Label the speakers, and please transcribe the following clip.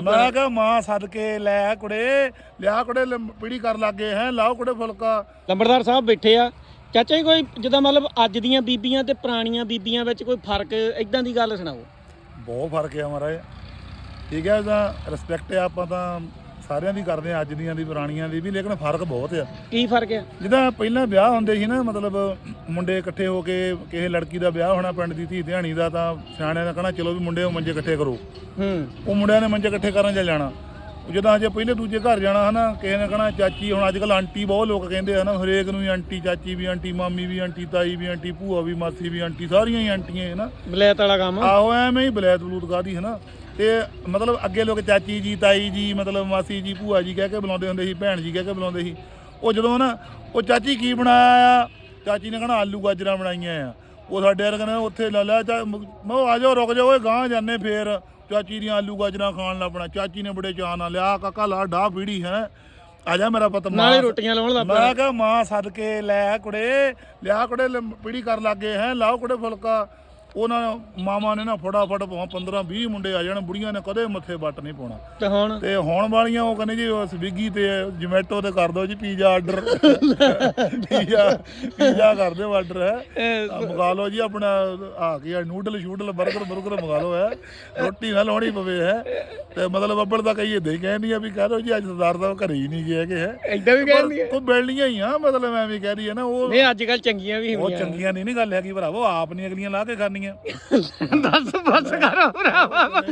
Speaker 1: ਮੈਂ ਕਿਹਾ ਮਾਂ ਸਦਕੇ ਲੈ ਕੁੜੇ ਲਿਆ ਕੁੜੇ ਲੰਮ- ਪੀੜੀ ਕਰ ਲੱਗੇ ਹੈ ਲਾਓ ਕੁੜੇ ਫੁਲਕਾ।
Speaker 2: ਲੰਬੜਦਾਰ ਸਾਹਿਬ ਬੈਠੇ ਆ। ਚਾਚਾ ਜੀ ਕੋਈ ਜਿੱਦਾਂ ਮਤਲਬ ਅੱਜ ਦੀਆਂ ਬੀਬੀਆਂ ਤੇ ਪੁਰਾਣੀਆਂ ਬੀਬੀਆਂ ਵਿੱਚ ਕੋਈ ਫ਼ਰਕ ਇਦਾਂ ਦੀ ਗੱਲ ਸੁਣਾਓ।
Speaker 1: ਬਹੁਤ ਫ਼ਰਕ ਹੈ ਮਹਾਰਾਜ। ਠੀਕ ਹੈ ਉਹਦਾ ਰਿਸਪੈਕਟ ਹੈ ਆਪਾਂ ਤਾਂ ਸਾਰਿਆਂ ਦੀ ਕਰਦੇ ਆ ਅੱਜ ਦੀਆਂ ਦੀ ਪੁਰਾਣੀਆਂ ਦੀ ਵੀ ਲੇਕਿਨ ਫ਼ਰਕ ਬਹੁਤ ਆ।
Speaker 2: ਕੀ ਫ਼ਰਕ ਆ?
Speaker 1: ਜਿੱਦਾਂ ਪਹਿਲਾਂ ਵਿਆਹ ਹੁੰਦੇ ਸੀ ਨਾ ਮਤਲਬ ਮੁੰਡੇ ਇਕੱਠੇ ਹੋ ਕੇ ਕਿਸੇ ਲੜਕੀ ਦਾ ਵਿਆਹ ਹੋਣਾ ਪਿੰਡ ਦੀ ਧੀ ਧਿਆਣੀ ਦਾ ਤਾਂ ਸਿਆਣਿਆਂ ਨੇ ਕਹਣਾ ਚਲੋ ਵੀ ਮੁੰਡੇ ਮੰਜੇ ਇਕੱਠੇ ਕਰੋ।
Speaker 2: ਹੂੰ।
Speaker 1: ਉਹ ਮੁੰਡਿਆਂ ਨੇ ਮੰਜੇ ਇਕੱਠੇ ਕਰਨ ਚੱਲ ਜਾਣਾ। ਜਦੋਂ ਅਜੇ ਪਹਿਲੇ ਦੂਜੇ ਘਰ ਜਾਣਾ ਹਨਾ ਕਿਸੇ ਨੇ ਕਹਣਾ ਚਾਚੀ ਹੁਣ ਅੱਜ ਕੱਲ ਆਂਟੀ ਬਹੁਤ ਲੋਕ ਕਹਿੰਦੇ ਹਨਾ ਹਰੇਕ ਨੂੰ ਹੀ ਆਂਟੀ ਚਾਚੀ ਵੀ ਆਂਟੀ ਮਾਮੀ ਵੀ ਆਂਟੀ ਤਾਈ ਵੀ ਆਂਟੀ ਭੂਆ ਵੀ ਮਾਸੀ ਵੀ ਆਂਟੀ ਸਾਰੀਆਂ ਹੀ ਆਂਟੀਆਂ ਹਨਾ
Speaker 2: ਬਲੈਤ ਵਾਲਾ ਕੰਮ।
Speaker 1: ਆਹੋ ਐਵੇਂ ਹੀ ਬਲੈਤ ਬਲੂਤ ਕਾਦੀ ਹਨਾ। ਤੇ ਮਤਲਬ ਅੱਗੇ ਲੋਕ ਚਾਚੀ ਜੀ ਤਾਈ ਜੀ ਮਤਲਬ ਮਾਸੀ ਜੀ ਭੂਆ ਜੀ ਕਹਿ ਕੇ ਬੁਲਾਉਂਦੇ ਹੁੰਦੇ ਸੀ ਭੈਣ ਜੀ ਕਹਿ ਕੇ ਬੁਲਾਉਂਦੇ ਸੀ। ਉਹ ਜਦੋਂ ਨਾ ਉਹ ਚਾਚੀ ਕੀ ਬਣਾਇਆ? ਆ ਚਾਚੀ ਨੇ ਕਹਣਾ ਆਲੂ ਗਾਜਰਾਂ ਬਣਾਈਆਂ ਆ। ਉਹ ਸਾਡੇ ਵਰਗੇ ਨੇ ਉੱਥੇ ਲੈ ਲੈ ਚਾ ਮੈਂ ਆ ਜਾਓ ਰੁਕ ਜਾਓ ਓਏ ਗਾਂ ਜਾਂਦੇ ਫੇਰ। ਚਾਚੀ ਦੀਆਂ ਆਲੂ ਗਾਜਰਾਂ ਖਾਣ ਲੱਪਣਾ ਚਾਚੀ ਨੇ ਬੜੇ ਚਾਅ ਨਾਲ ਲਿਆ ਕਾਕਾ ਲਾ ਡਾ ਪੀੜੀ ਹੈ ਆ ਜਾ ਮੇਰਾ ਪੁੱਤ ਮਾਂ।
Speaker 2: ਨਾਲੇ ਰੋਟੀਆਂ ਲਾਉਣ ਲੱਗ ਪਿਆ।
Speaker 1: ਮੈਂ ਕਿਹਾ ਮਾਂ ਸਦਕੇ ਲੈ ਕੁੜੇ ਲਿਆ ਕੁੜੇ ਪੀੜੀ ਕਰ ਲੱਗੇ ਹੈ ਲਾਓ ਕੁੜੇ ਫੁਲਕਾ। ਉਹਨਾਂ ਮਾਮਾ ਨੇ ਨਾ ਫਟਾਫਟ ਭਾਵੇਂ 15 20 ਮੁੰਡੇ ਆ ਜਾਣ ਬੁੜੀਆਂ ਨੇ ਕਦੇ ਮੱਥੇ ਵੱਟ ਨਹੀਂ ਪਾਉਣਾ।
Speaker 2: ਤੇ ਹੁਣ?
Speaker 1: ਤੇ ਹੁਣ ਵਾਲੀਆਂ ਉਹ ਕਹਿੰਦੇ ਜੀ ਉਹ ਸਵਿਗੀ ਤੇ ਜੋਮੈਟੋ ਤੇ ਕਰ ਦਿਓ ਜੀ ਪੀਜ਼ਾ ਆਰਡਰ। ਪੀਜ਼ਾ ਪੀਜ਼ਾ ਕਰ ਦਿਓ ਆਰਡਰ ਹੈ। ਮੰਗਾ ਲਓ ਜੀ ਆਪਣਾ ਆ ਕੀ ਨੂਡਲ ਸ਼ੂਡਲ 버ਗਰ 버ਗਰ ਮੰਗਾ ਲਓ ਹੈ। ਰੋਟੀ ਨਾ ਲਾਉਣੀ ਪਵੇ ਹੈ। ਤੇ ਮਤਲਬ ਅੱਬਲ ਤਾਂ ਕਹੀਏ ਦੇ ਕਹਿੰਦੀ ਆ ਵੀ ਕਹਿ ਦੋ ਜੀ ਅੱਜ ਸਰਦਾਰ ਸਾਹਿਬ ਘਰੇ ਹੀ ਨਹੀਂ ਗਏ ਕਿ ਹੈ।
Speaker 2: ਏਦਾਂ ਵੀ ਕਹਿੰਦੀ
Speaker 1: ਉਹ ਬਿਲਡੀਆਂ ਹੀ ਆ ਮਤਲਬ ਐਵੇਂ ਕਹਿ ਰਹੀ ਹੈ ਨਾ ਉਹ
Speaker 2: ਨਹੀਂ ਅੱਜ ਕੱਲ ਚੰਗੀਆਂ ਵੀ
Speaker 1: ਉਹ
Speaker 2: ਹੁੰਦੀਆਂ
Speaker 1: ਚੰਗੀਆਂ ਨਹੀਂ ਨੀ ਗੱਲ ਹੈਗੀ ਭਰਾਵੋ ਆਪ ਨਹੀਂ ਅਗਲੀਆਂ ਲਾ ਕੇ ਖਾਣੀਆਂ
Speaker 2: ਦੱਸ ਬਸ ਕਰ ਭਰਾਵਾ।